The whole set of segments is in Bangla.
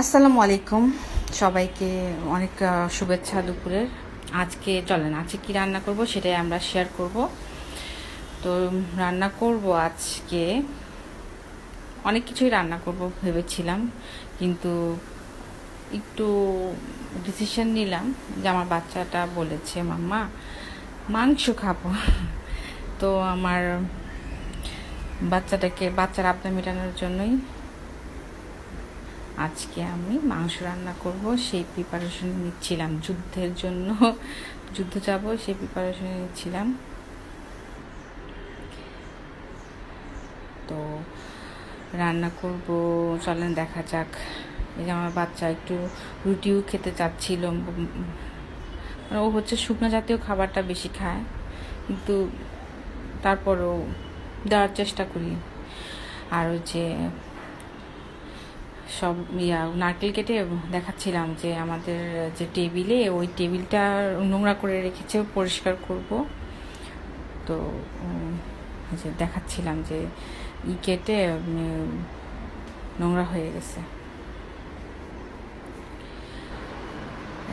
আসসালামু আলাইকুম। সবাইকে অনেক শুভেচ্ছা দুপুরের। আজকে চলেন, আজকে কি রান্না করব সেটাই আমরা শেয়ার করব। তো রান্না করব আজকে, অনেক কিছুই রান্না করব ভেবেছিলাম, কিন্তু একটু ডিসিশন নিলাম যে আমার বাচ্চাটা বলেছে, মাম্মা, মাংস খাব। তো আমার বাচ্চাটাকে, বাচ্চার আবদার মেটানোর জন্যই আজকে আমি মাংস রান্না করব, সেই প্রিপারেশন নিচ্ছিলাম। যুদ্ধের জন্য যুদ্ধ যাব, সেই প্রিপারেশন নিচ্ছিলাম। তো রান্না করব, চলেন দেখা যাক। এই যে আমার বাচ্চা একটু রুটিও খেতে চাচ্ছিল মানে ও হচ্ছে শুকনো জাতীয় খাবারটা বেশি খায়, কিন্তু তারপরও দেওয়ার চেষ্টা করি। আর যে সব ইয়া নারকেল কেটে দেখাচ্ছিলাম যে আমাদের যে টেবিলে ওই টেবিলটা নোংরা করে রেখেছে পরিষ্কার করব। তো যে দেখাচ্ছিলাম যে ই কেটে নোংরা হয়ে গেছে।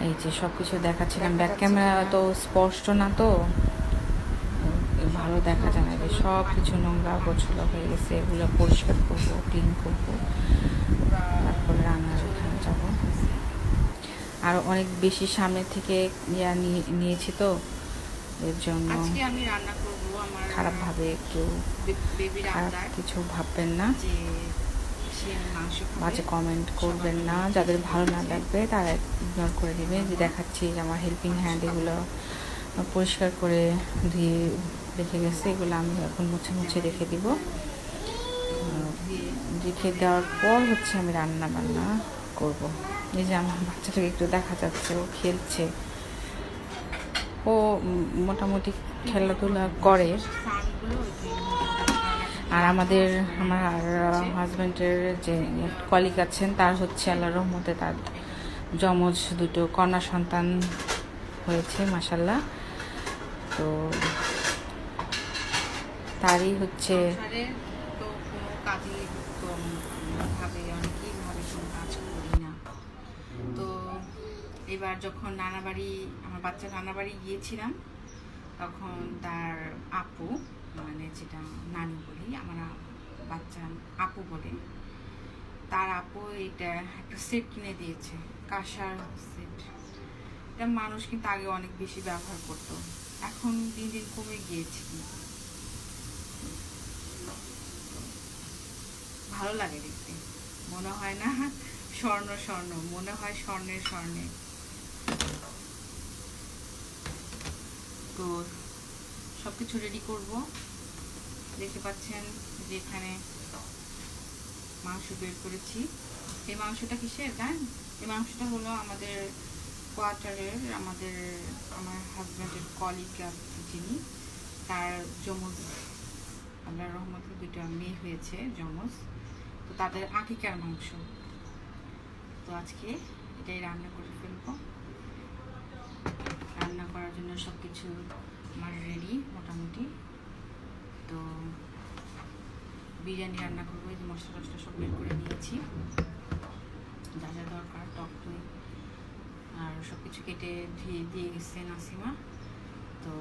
এই যে সব কিছু দেখাচ্ছিলাম। ব্যাক ক্যামেরা তো স্পষ্ট না তো। ভালো দেখা যায় না সব কিছু নোংরা গোছলা হয়ে গেছে এগুলো পরিষ্কার করব ক্লিন করব। আর অনেক বেশি সামনে থেকে ইয়া নিয়ে- নিয়েছি তো। এর জন্য আজকে আমি রান্না করব আমার খারাপভাবে কেউ খারাপ কিছু ভাববেন না। বাজে কমেন্ট করবেন না। যাদের ভালো না লাগবে তারা ইগনোর করে দিবে। যে দেখাচ্ছি যে আমার হেল্পিং হ্যান্ড এগুলো পরিষ্কার করে ধুয়ে রেখে গেছে। এগুলো আমি এখন মুছে মুছে রেখে দিব। রেখে দেওয়ার পর হচ্ছে আমি রান্না বান্না করব। এই যে আমার বাচ্চাটাকে একটু দেখা যাচ্ছে, ও খেলছে। ও মোটামুটি খেলাধুলা করে। আর আমাদের, আমার হাজব্যান্ডের যে কলিগ আছেন, তার হচ্ছে আল্লাহ রহমতে তার যমজ দুটো কন্যা সন্তান হয়েছে মাসাল্লাহ তো তারই হচ্ছে কাজে অনেকেই ভাবে কোনো কাজ করি না তো এবার যখন নানা বাড়ি আমার বাচ্চা নানা বাড়ি গিয়েছিলাম, তখন তার আপু মানে যেটা নানি বলি, আমার বাচ্চা আপু বলে, তার আপু এটা একটা সেট কিনে দিয়েছে, কাঁসার সেট এটা মানুষ কিন্তু আগে অনেক বেশি ব্যবহার করতো, এখন দিন দিন কমে গিয়েছে ভালো লাগে দেখতে। মনে হয় না স্বর্ণ স্বর্ণ, মনে হয় স্বর্ণের স্বর্ণে। তো সব কিছু রেডি করব। দেখতে পাচ্ছেন যে এখানে মাংস বের করেছি। এই মাংসটা কিসের, জানেন? এই মাংসটা হলো আমাদের কোয়ার্টারের আমাদের, আমার হাজব্যান্ডের কলিগ যিনি, তার যমজ আল্লাহ রহমতে দুটো মেয়ে হয়েছে, যমজ। তো তাদের আকিকার মাংস? তো আজকে এটাই রান্না করে ফেলব। রান্না করার জন্য সব কিছু আমার রেডি মোটামুটি। তো বিরিয়ানি রান্না করব, এই যে মশলা টসলা সব বের করে নিয়েছি। যা যা দরকার, টক দই, আর সব কিছু কেটে ধুয়ে দিয়ে গেছে নাসিমা। তো